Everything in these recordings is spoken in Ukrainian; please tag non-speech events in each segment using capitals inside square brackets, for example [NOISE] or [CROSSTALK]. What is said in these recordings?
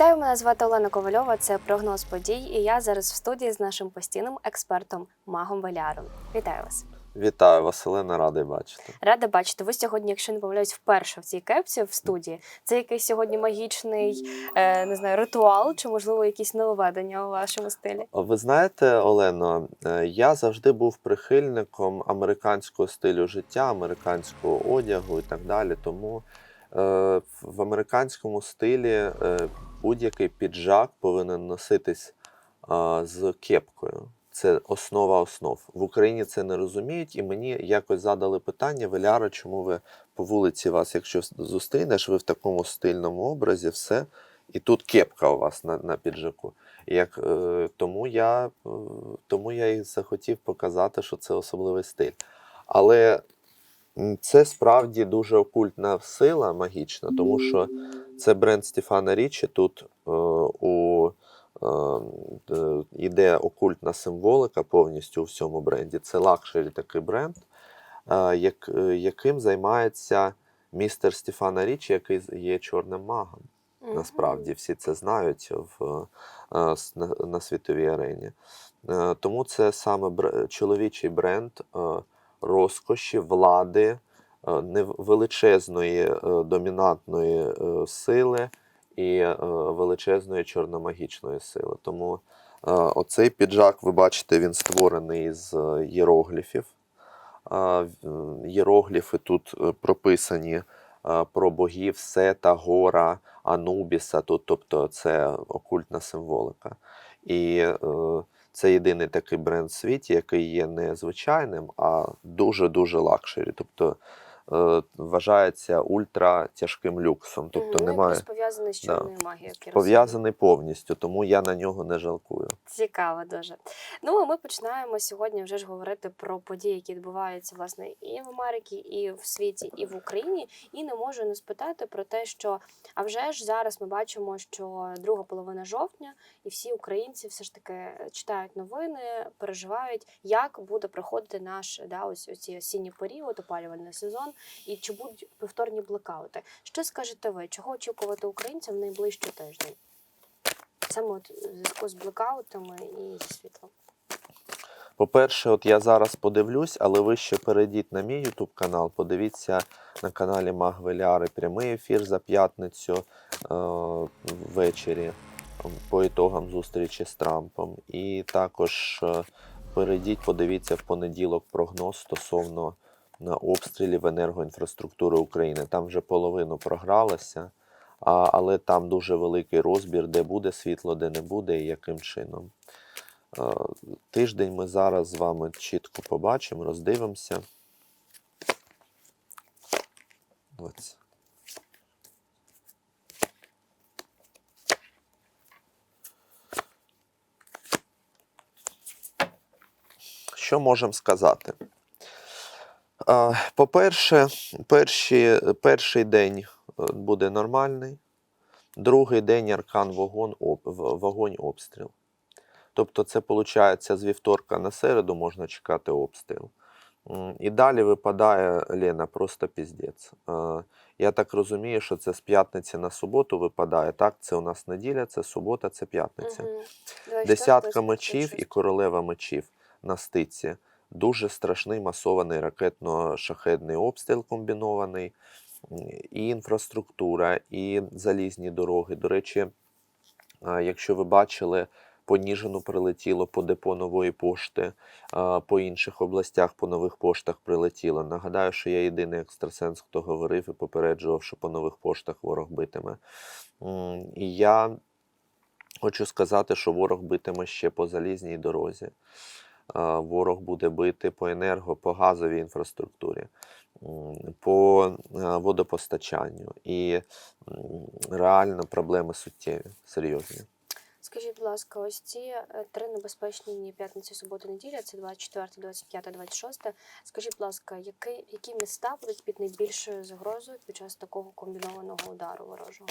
Вітаю, мене звати Олена Ковальова. Це прогноз подій. І я зараз в студії з нашим постійним експертом Магом Валяром. Вітаю вас. Вітаю, Василина, радий бачити. Рада бачити. Ви сьогодні, якщо не помиляюсь, вперше в цій кепці в студії. Це якийсь сьогодні магічний е, не знаю, ритуал чи можливо якісь нововведення у вашому стилі. Ви знаєте, Олено, е, я завжди був прихильником американського стилю життя, американського одягу і так далі. Тому е, в американському стилі будь-який піджак повинен носитись е, з кепкою. Це основа основ. В Україні це не розуміють, і мені якось задали питання: Веляра, чому ви по вулиці вас, якщо зустрінеш, ви в такому стильному образі, все, і тут кепка у вас на, на піджаку. Як, е, тому, я, е, тому я і захотів показати, що це особливий стиль. Але це справді дуже окультна сила магічна, тому що це бренд Стефана Річі. Тут е, у е, іде окультна символика повністю у всьому бренді. Це лакшері такий бренд, е, як, е, яким займається містер Стефана Річі, який є чорним магом. Насправді всі це знають в, е, на, на світовій арені. Е, Тому це саме бр- чоловічий бренд е, розкоші, влади, величезної е, домінантної е, сили і е, величезної чорномагічної сили. Тому е, оцей піджак, ви бачите, він створений з е, єрогліфів. Е, Єрогліфи тут е, прописані е, про богів Сета, Гора, Анубіса, тут, тобто це окультна символика. І е, це єдиний такий бренд в світі, який є не звичайним, а дуже-дуже лакшері. Тобто е, вважається ультра тяжким люксом. Тобто ну, немає пов'язаний з Да. чорною магією. я розумію. пов'язаний повністю, тому я на нього не жалкую. Цікаво дуже. Ну а ми починаємо сьогодні вже ж говорити про події, які відбуваються власне і в Америці, і в світі, і в Україні. І не можу не спитати про те, що а вже ж зараз ми бачимо, що друга половина жовтня, і всі українці все ж таки читають новини, переживають, як буде проходити наш да, ось ці осінній період, опалювальний сезон, і чи будуть повторні блекаути. Що скажете ви? Чого очікувати українцям в найближчі тижні? Саме от в зв'язку з блекаутами і світлом. По-перше, от я зараз подивлюсь, але ви ще перейдіть на мій YouTube канал, подивіться на каналі Магвеляри прямий ефір за п'ятницю е- ввечері по ітогам зустрічі з Трампом. І також е, перейдіть, подивіться в понеділок прогноз стосовно на обстрілів енергоінфраструктури України. Там вже половину програлося, а, але там дуже великий розбір, де буде світло, де не буде і яким чином. Е, Тиждень ми зараз з вами чітко побачимо, роздивимося. Ось. Що можемо сказати? По-перше, перші, перший день е, буде нормальний, другий день аркан вогонь, об, вогонь обстріл. Тобто, це виходить з вівторка на середу можна чекати обстріл. І далі випадає Лена, просто піздець. Е, Я так розумію, що це з п'ятниці на суботу випадає. Так, це у нас неділя, це субота, це п'ятниця. 24, Десятка мечів і королева мечів на стиці. Дуже страшний масований ракетно-шахедний обстріл комбінований, і інфраструктура, і залізні дороги. До речі, якщо ви бачили, по Ніжину прилетіло по депо нової пошти, по інших областях по нових поштах прилетіло. Нагадаю, що я єдиний екстрасенс, хто говорив і попереджував, що по нових поштах ворог битиме. І я хочу сказати, що ворог битиме ще по залізній дорозі. Ворог буде бити по енерго, по газовій інфраструктурі, по е, водопостачанню. І реально проблеми суттєві, серйозні. Скажіть, будь ласка, ось ці е, три небезпечні дні п'ятниця, субота, неділя, це 24, 25, 26. Скажіть, будь ласка, які, які міста будуть під найбільшою загрозою під час такого комбінованого удару ворожого?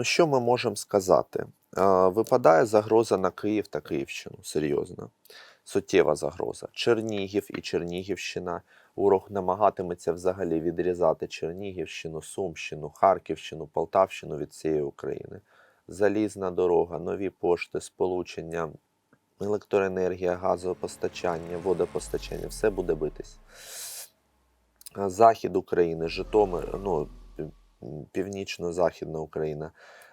Ну, що ми можемо сказати? Випадає загроза на Київ та Київщину, серйозно. Суттєва загроза. Чернігів і Чернігівщина. Ворог намагатиметься взагалі відрізати Чернігівщину, Сумщину, Харківщину, Полтавщину від цієї України. Залізна дорога, нові пошти, сполучення, електроенергія, газопостачання, водопостачання все буде битись. Захід України, Житомир, ну, північно-західна Україна,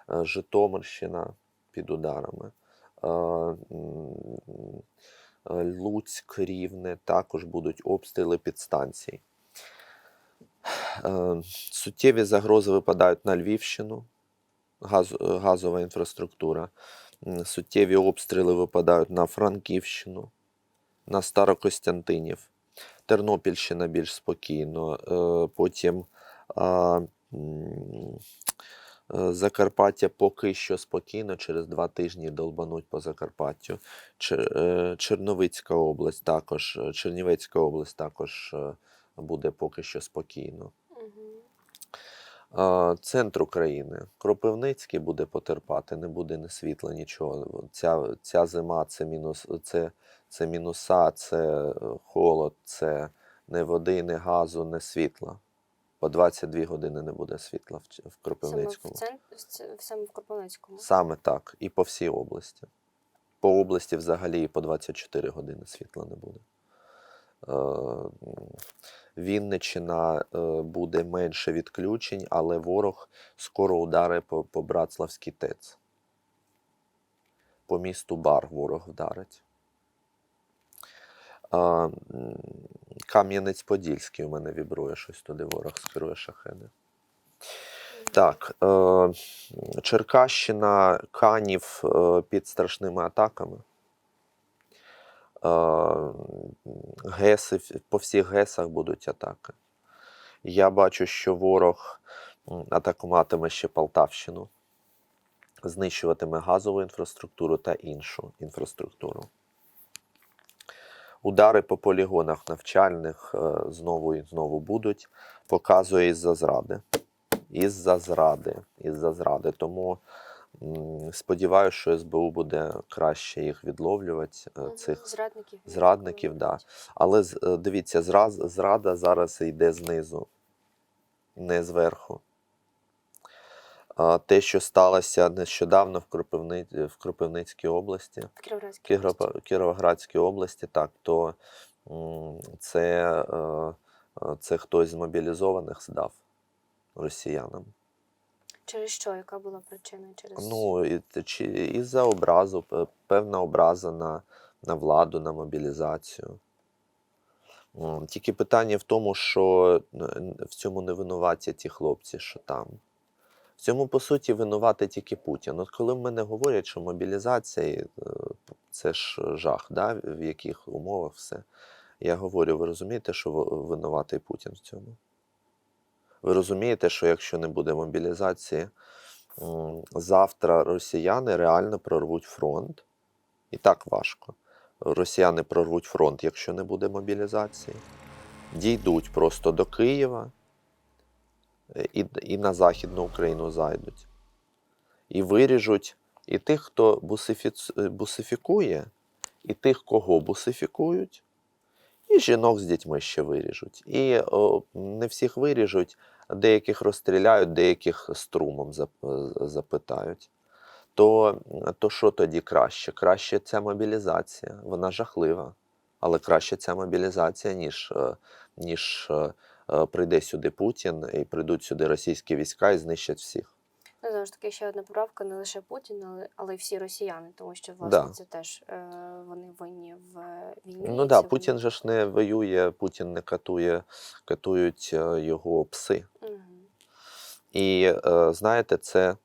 е, Житомирщина під ударами. е, е, Луцьк, Рівне також будуть обстріли підстанцій. Суттєві загрози випадають на Львівщину, газ, газова інфраструктура. Суттєві обстріли випадають на Франківщину, на Старокостянтинів. Тернопільщина більш спокійно. Потім Закарпаття поки що спокійно, через два тижні долбануть по Закарпаттю. Е, Черновицька область також, е, Чернівецька область також е, буде поки що спокійно. Центр України. Кропивницький буде потерпати, не буде ні світла, нічого. Ця, ця зима це, мінус, це, це мінуса, це е, холод, це не води, не газу, не світла. По 22 години не буде світла в, в Саме в, Кропивницькому. цен... в саме в Кропивницькому. Саме так. І по всій області. По області взагалі і по 24 години світла не буде. Е, м, Вінниччина е, буде менше відключень, але ворог скоро удари по, по Братславській ТЕЦ. По місту Бар ворог вдарить. Кам'янець-Подільський у мене вібрує щось туди, ворог скерує шахеди. Так, е, Черкащина, Канів е, під страшними атаками. Е, ГЕСи, по всіх ГЕСах будуть атаки. Я бачу, що ворог атакуватиме ще Полтавщину, знищуватиме газову інфраструктуру та іншу інфраструктуру. Удари по полігонах навчальних е, знову і знову будуть. Показує із-за зради із-за зради. Із-за зради. Тому сподіваюся, що СБУ буде краще їх відловлювати, е, цих зрадників. зрадників, да. Але е, дивіться, зраз, зрада зараз йде знизу, не зверху. Те, що сталося нещодавно в, Кропивни... в Кропивницькій області, В Кіровоградській області. Кіровоградській області, так, то це, е, е, це хтось з мобілізованих здав росіянам. Через що? Яка була причина? Через... Ну, і, чи, із-за образу, певна образа на, на владу, на мобілізацію. Тільки питання в тому, що в цьому не винуваті ті хлопці, що там. В цьому, по суті, винувати тільки Путін. От коли в мене говорять, що мобілізація е, це ж жах, да? в яких умовах все. Я говорю, ви розумієте, що винуватий Путін в цьому? Ви розумієте, що якщо не буде мобілізації, завтра росіяни реально прорвуть фронт. І так важко. Росіяни прорвуть фронт, якщо не буде мобілізації. Дійдуть просто до Києва і, і на Західну Україну зайдуть. І виріжуть і тих, хто бусифіц... е, бусифікує, і тих, кого бусифікують, І жінок з дітьми ще виріжуть. І о, не всіх виріжуть, деяких розстріляють, деяких струмом зап- запитають. То, то що тоді краще? Краще ця мобілізація. Вона жахлива. Але краще ця мобілізація, ніж, е, ніж е, е, прийде сюди Путін і прийдуть сюди російські війська і знищать всіх. Ну, знову ж таки, ще одна поправка: не лише Путін, але, але й всі росіяни, тому що власне Да. це теж е, вони винні в е, війні. Ну так, да, Путін вони- же ж не воює, Путін не катує, катують е, його пси. Мгм. І е, знаєте, це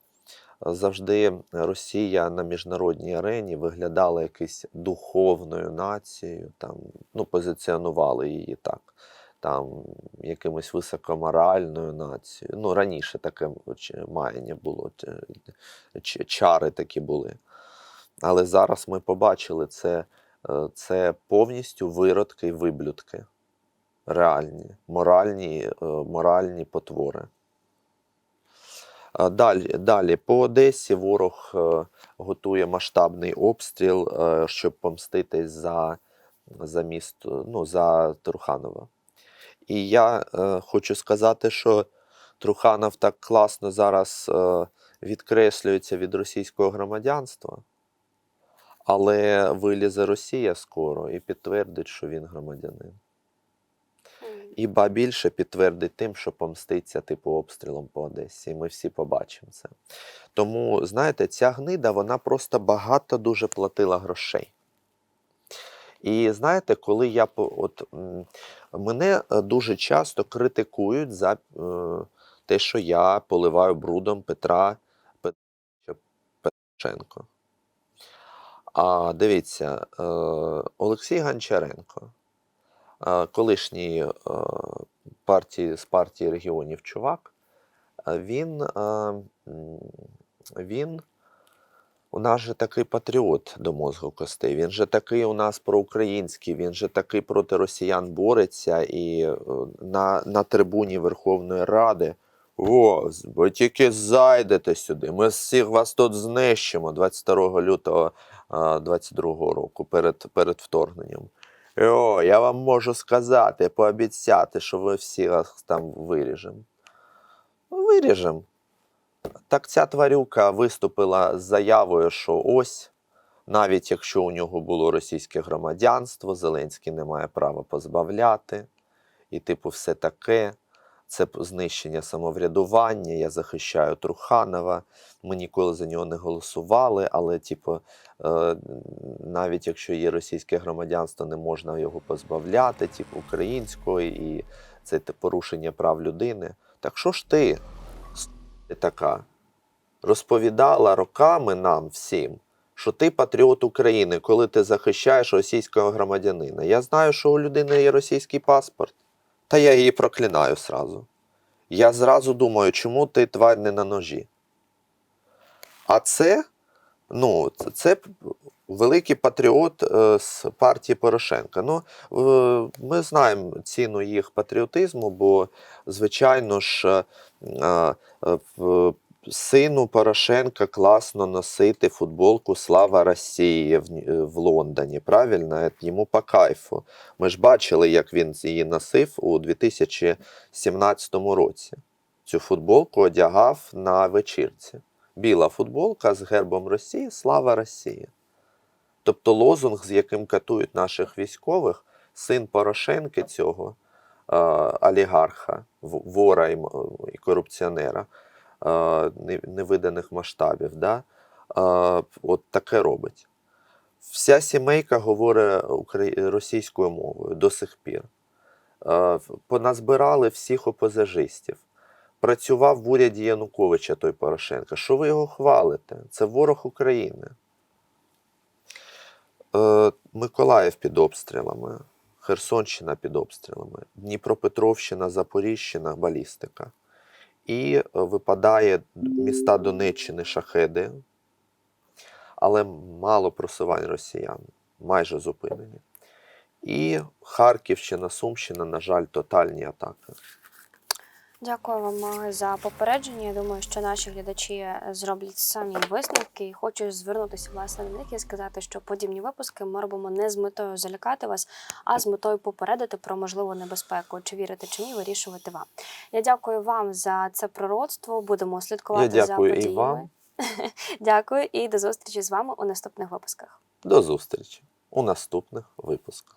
завжди Росія на міжнародній арені виглядала якоюсь духовною нацією, там, ну, позиціонували її так, там, якимось високоморальною нацією. Ну, раніше таке ч- маяння було, ч- чари такі були. Але зараз ми побачили це, е, це повністю виродки і виблюдки. Реальні, моральні, е, моральні потвори. Далі, далі по Одесі ворог е, готує масштабний обстріл, е, щоб помститись за, за місто, ну, за Труханова. І я е, хочу сказати, що Труханов так класно зараз е, відкреслюється від російського громадянства, але вилізе Росія скоро і підтвердить, що він громадянин. І ба більше підтвердить тим, що помститься типу обстрілом по Одесі. І ми всі побачимо це. Тому, знаєте, ця гнида вона просто багато дуже платила грошей. І знаєте, коли я от мене е, дуже часто критикують за е, те, що я поливаю брудом Петра Петровича А дивіться, е, Олексій Гончаренко, колишній партії, з партії регіонів чувак, він, він у нас же такий патріот до мозку костей. Він же такий у нас проукраїнський, він же такий проти росіян бореться і е, на, на трибуні Верховної Ради. О, ви тільки зайдете сюди. Ми всіх вас тут знищимо 22 лютого а, 22 року перед, перед вторгненням. О, я вам можу сказати, пообіцяти, що ви всі вас там виріжемо. Виріжемо. Так ця тварюка виступила з заявою, що ось, навіть якщо у нього було російське громадянство, Зеленський не має права позбавляти, і, типу, все таке. Це знищення самоврядування. Я захищаю Труханова. Ми ніколи за нього не голосували, але, типу, е, навіть якщо є російське громадянство, не можна його позбавляти, типу, українського, і це порушення прав людини. Так що ж ти, така, розповідала роками нам всім, що ти патріот України, коли ти захищаєш російського громадянина. Я знаю, що у людини є російський паспорт, та я її проклинаю зразу. Я зразу думаю, чому ти тварь не на ножі. А це, ну, це- великий патріот е, з партії Порошенка. Ну, ми знаємо ціну їх патріотизму, бо, звичайно ж, е, е, сину Порошенка класно носити футболку Слава Росії в, в Лондоні. Правильно? Е, Йому по кайфу. Ми ж бачили, як він її носив у 2017 році. Цю футболку одягав на вечірці. Біла футболка з гербом Росії Слава Росії. Тобто лозунг, з яким катують наших військових, син Порошенки цього е, олігарха, вора і, корупціонера е, не- невиданих масштабів, да? е, от таке робить. Вся сімейка говорить російською мовою до сих пір. Е, Поназбирали всіх опозажистів. Працював в уряді Януковича той Порошенко. Що ви його хвалите? Це ворог України. Е, Миколаїв під обстрілами, Херсонщина під обстрілами, Дніпропетровщина, Запоріжжяна, балістика. І е, випадає міста Донеччини шахеди, але мало просувань росіян, майже зупинені. І Харківщина, Сумщина, на жаль, тотальні атаки. Дякую вам е, за попередження. Я думаю, що наші глядачі е, зроблять самі висновки і хочу звернутися власне до них і сказати, що подібні випуски ми робимо не з метою залякати вас, а з метою попередити про можливу небезпеку. Чи вірити чи ні, вирішувати вам. Я дякую вам за це пророцтво. Будемо слідкувати Я за дякую і вам. [LAUGHS] Дякую і до зустрічі з вами у наступних випусках. До зустрічі у наступних випусках.